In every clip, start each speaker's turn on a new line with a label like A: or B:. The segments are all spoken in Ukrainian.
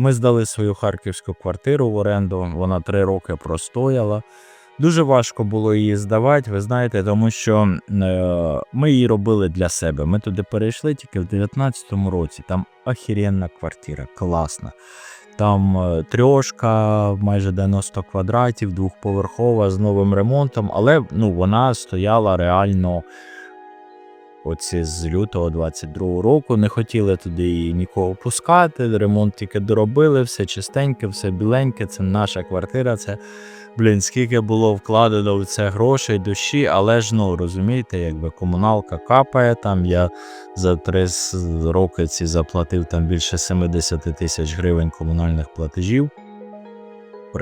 A: Ми здали свою харківську квартиру в оренду, вона три роки простояла. Дуже важко було її здавати, ви знаєте, тому що е, ми її робили для себе. Ми туди перейшли тільки в 19-му році. Там охеренна квартира, класна. Там е, трьошка, майже 90 квадратів, двохповерхова з новим ремонтом, але ну, вона стояла реально оці з лютого 22-го року. Не хотіли туди нікого пускати. Ремонт тільки доробили, все чистеньке, все біленьке. Це наша квартира. Це блін, скільки було вкладено в це грошей, душі, але ж ну розумієте, якби комуналка капає там. Я за три роки ці заплатив там більше 70 тисяч гривень комунальних платежів.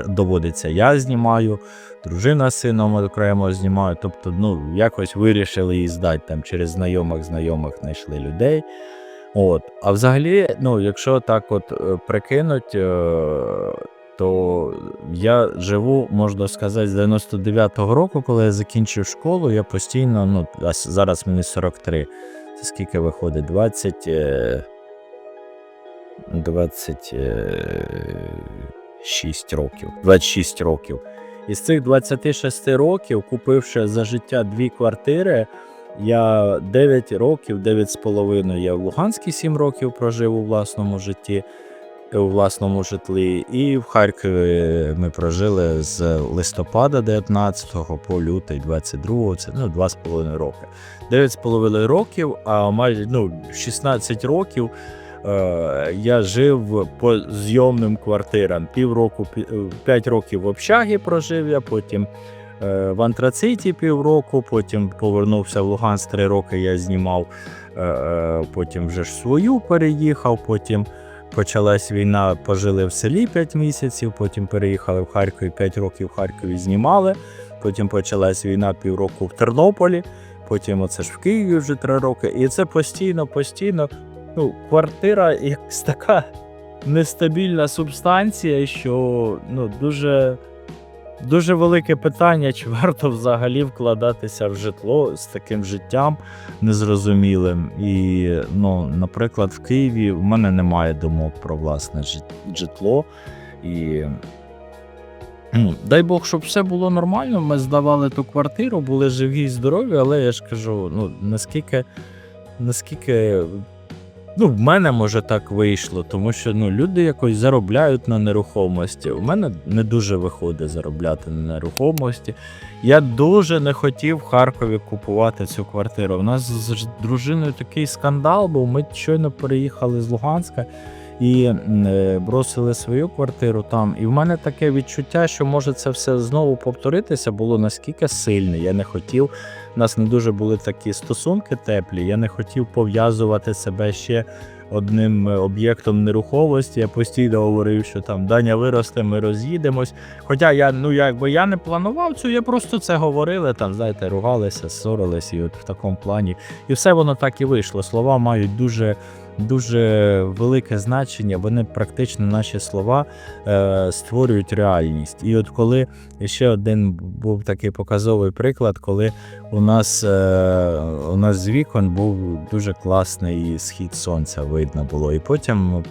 A: Доводиться, я знімаю, дружина з сином окремо знімаю. Тобто, ну, якось вирішили її здати там через знайомих знайомих знайшли людей. От. А взагалі, ну, якщо так от е, прикинуть, е, то я живу, можна сказати, з 99-го року, коли я закінчив школу, я постійно, ну, зараз мені 43. Це скільки виходить? 20. е, 26 років. 26 років. Із цих 26 років, купивши за життя дві квартири, я 9 років, 9 з половиною я в Луганській 7 років прожив у власному житті, у власному житлі, і в Харкові ми прожили з листопада 19 по лютий 22, це ну, 2,5 роки. 9,5 років, а майже ну, 16 років я жив по зйомним квартирам. Півроку, 5 років в общагі прожив я, потім е, в антрациті півроку, потім повернувся в Луганськ 3 роки я знімав, е, е, потім вже ж свою переїхав, потім почалась війна, пожили в селі 5 місяців, потім переїхали в Харків 5 років в Харкові знімали, потім почалась війна півроку в Тернополі, потім оце ж в Києві вже 3 роки. І це постійно, постійно. Ну, квартира якась така нестабільна субстанція, що ну, дуже, дуже велике питання, чи варто взагалі вкладатися в житло з таким життям незрозумілим. І, ну, наприклад, в Києві в мене немає думок про власне житло. І ну, дай Бог, щоб все було нормально. Ми здавали ту квартиру, були живі і здорові, але я ж кажу, ну наскільки, наскільки Ну, в мене може так вийшло, тому що ну, люди якось заробляють на нерухомості. У мене не дуже виходить заробляти на нерухомості. Я дуже не хотів в Харкові купувати цю квартиру. У нас з дружиною такий скандал був. Ми щойно переїхали з Луганська і е, бросили свою квартиру там. І в мене таке відчуття, що може це все знову повторитися, було наскільки сильне. Я не хотів. Нас не дуже були такі стосунки теплі. Я не хотів пов'язувати себе ще одним е, об'єктом нерухомості. Я постійно говорив, що там Даня виросте, ми роз'їдемось. Хоча я ну якби я не планував цю, я просто це говорили, там, знаєте, ругалися, ссорилися, і от в такому плані. І все воно так і вийшло. Слова мають дуже. Дуже велике значення, вони практично наші слова е, створюють реальність. І от коли ще один був такий показовий приклад, коли у нас, е, у нас з вікон був дуже класний схід сонця, видно було. І потім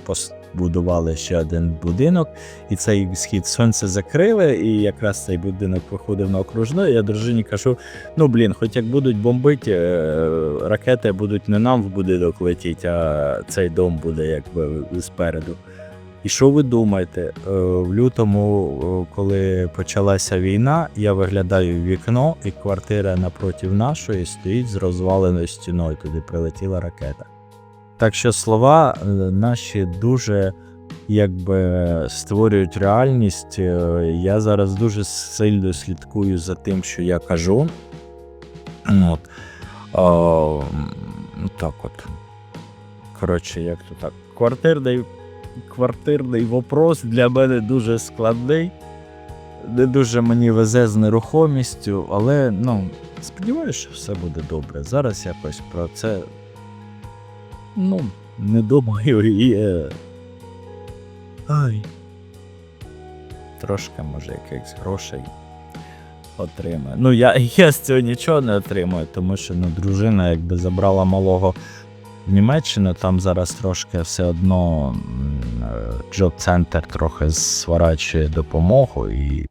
A: побудували ще один будинок, і цей схід сонця закрили, і якраз цей будинок виходив на окружну. Я дружині кажу: ну блін, хоч як будуть бомбити, е, ракети будуть не нам в будинок летіти, а цей дом буде якби спереду. І що ви думаєте? Е, В лютому, е, коли почалася війна, я виглядаю в вікно, і квартира напроти нашої стоїть з розваленою стіною. Туди прилетіла ракета. Так що слова е, наші дуже якби створюють реальність. Е, Я зараз дуже сильно слідкую за тим, що я кажу. От. О, так от. Коротше, як то так. Квартирний квартирний вопрос для мене дуже складний. Не дуже мені везе з нерухомістю, але ну, сподіваюся, що все буде добре. Зараз якось про це ну, не думаю і. е, Ай. Трошки, може, якихось грошей отримаю. Ну, я, я з цього нічого не отримую, тому що ну, дружина якби забрала малого в Німеччину, там зараз трошки все одно е, джоб-центр трохи сворачує допомогу і